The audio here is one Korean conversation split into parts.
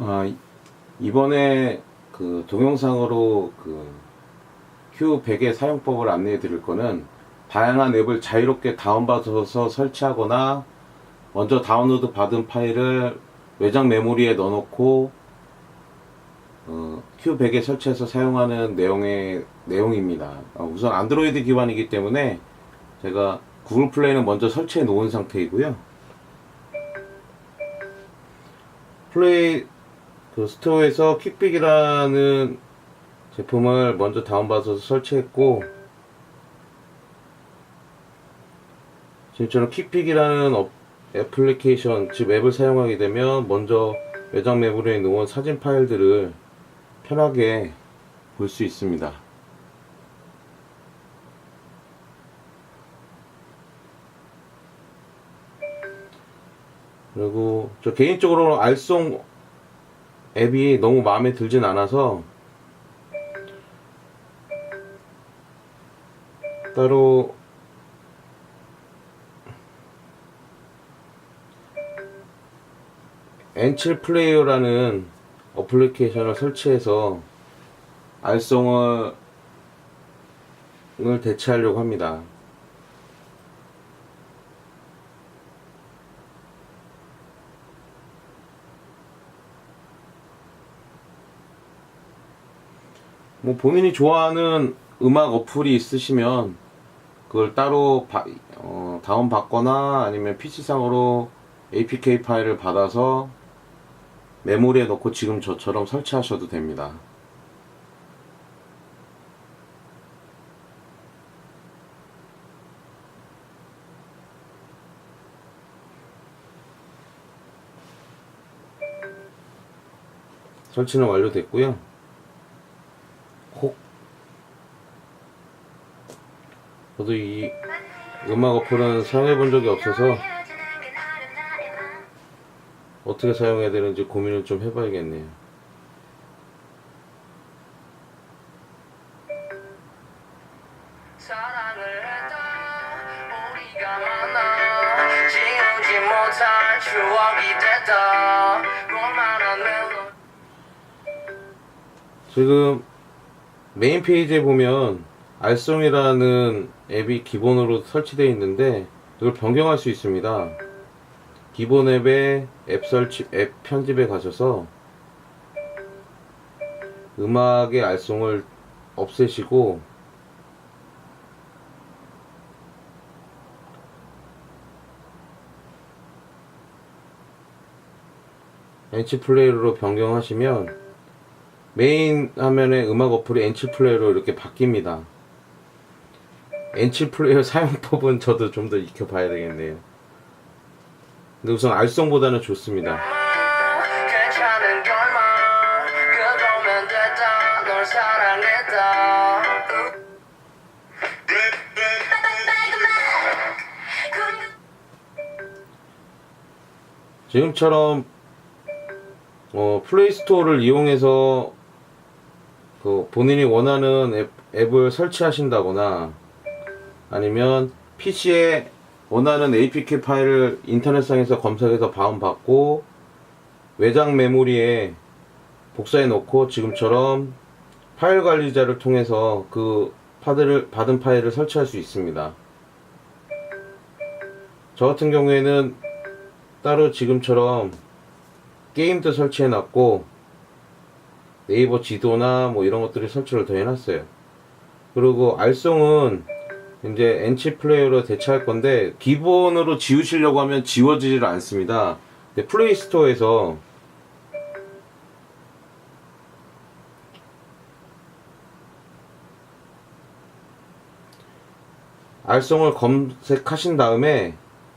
아, 이- 이번에 그 동영상으로 그 Q100의 사용법을 안내해 드릴 거는 다양한 앱을 자유롭게 다운받아서 설치하거나 먼저 다운로드 받은 파일을 외장 메모리에 넣어놓고 어, Q100에 설치해서 사용하는 내용의 내용입니다. 어, 우선 안드로이드 기반이기 때문에 제가 구글 플레이는 먼저 설치해 놓은 상태이고요. 플레이 그 스토어에서 퀵빅이라는 제품을 먼저 다운받아서 설치했고 지금처럼 퀵빅이라는 어- 애플리케이션 즉 앱을 사용하게 되면 먼저 외장 메모리에 놓은 사진 파일들을 편하게 볼 수 있습니다. 그리고 저 개인적으로 알송 앱이 너무 마음에 들진 않아서 따로 엔칠 플레이어라는 어플리케이션을 설치해서 알송을 을 대체하려고 합니다. 뭐 본인이 좋아하는 음악 어플이 있으시면 그걸 따로 바- 어, 다운 받거나 아니면 PC상으로 APK 파일을 받아서 메모리에 넣고 지금 저처럼 설치하셔도 됩니다. 설치는 완료됐고요. 저도 이 음악 어플은 사용해 본 적이 없어서 어떻게 사용해야 되는지 고민을 좀 해봐야겠네요. 지금 메인 페이지에 보면 알송이라는 앱이 기본으로 설치되어 있는데 이걸 변경할 수 있습니다. 기본 앱에 앱 설치, 앱 편집에 가셔서 음악의 알송을 없애시고 엔치 플레이어로 변경하시면 메인 화면에 음악 어플이 엔치 플레이어로 이렇게 바뀝니다. 엔치 플레이어 사용법은 저도 좀 더 익혀봐야 되겠네요. 근데 우선 알송보다는 좋습니다. 지금처럼 어, 플레이스토어를 이용해서 그 본인이 원하는 앱, 앱을 설치하신다거나 아니면 PC에 원하는 APK 파일을 인터넷상에서 검색해서 다운받고 외장 메모리에 복사해 놓고 지금처럼 파일 관리자를 통해서 그 파들을 받은 파일을 설치할 수 있습니다. 저 같은 경우에는 따로 지금처럼 게임도 설치해 놨고 네이버 지도나 뭐 이런 것들을 설치를 더 해놨어요. 그리고 알송은 이제 엔치 플레이어로 대체할 건데 기본으로 지우시려고 하면 지워지질 않습니다. 플레이 스토어에서 알송을 검색하신 다음에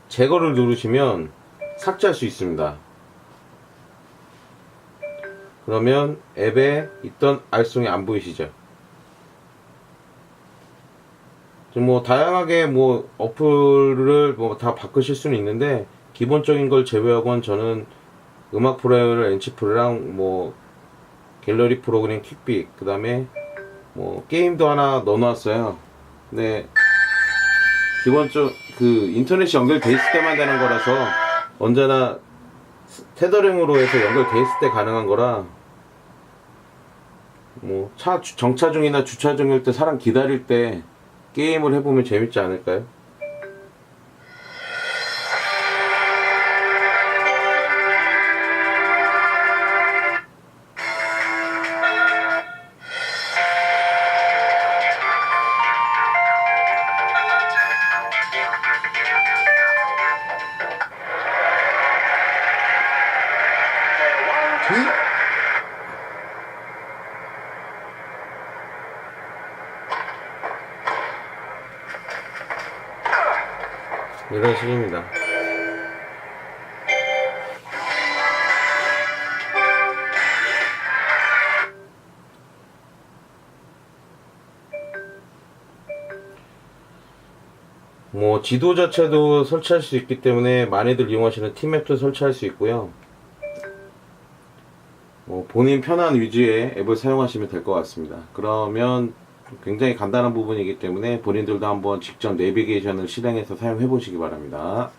제거를 누르시면 삭제할 수 있습니다. 그러면 앱에 있던 알송이 안 보이시죠? 지금 뭐 다양하게 뭐 어플을 뭐 다 바꾸실 수는 있는데 기본적인 걸 제외하고는 저는 음악 프로그램을 엔치 프로랑 뭐 갤러리 프로그램 킥빅 그 다음에 뭐 게임도 하나 넣어놨어요. 근데 기본적 그 인터넷이 연결돼 있을 때만 되는 거라서 언제나 테더링으로 해서 연결돼 있을 때 가능한 거라 뭐 차 정차 중이나 주차 중일 때 사람 기다릴 때 게임을 해보면 재밌지 않을까요? 이런 식입니다. 뭐 지도 자체도 설치할 수 있기 때문에 많이들 이용하시는 팀맵도 설치할 수 있고요. 뭐 본인 편한 위주의 앱을 사용하시면 될 것 같습니다. 그러면 굉장히 간단한 부분이기 때문에 본인들도 한번 직접 내비게이션을 실행해서 사용해 보시기 바랍니다.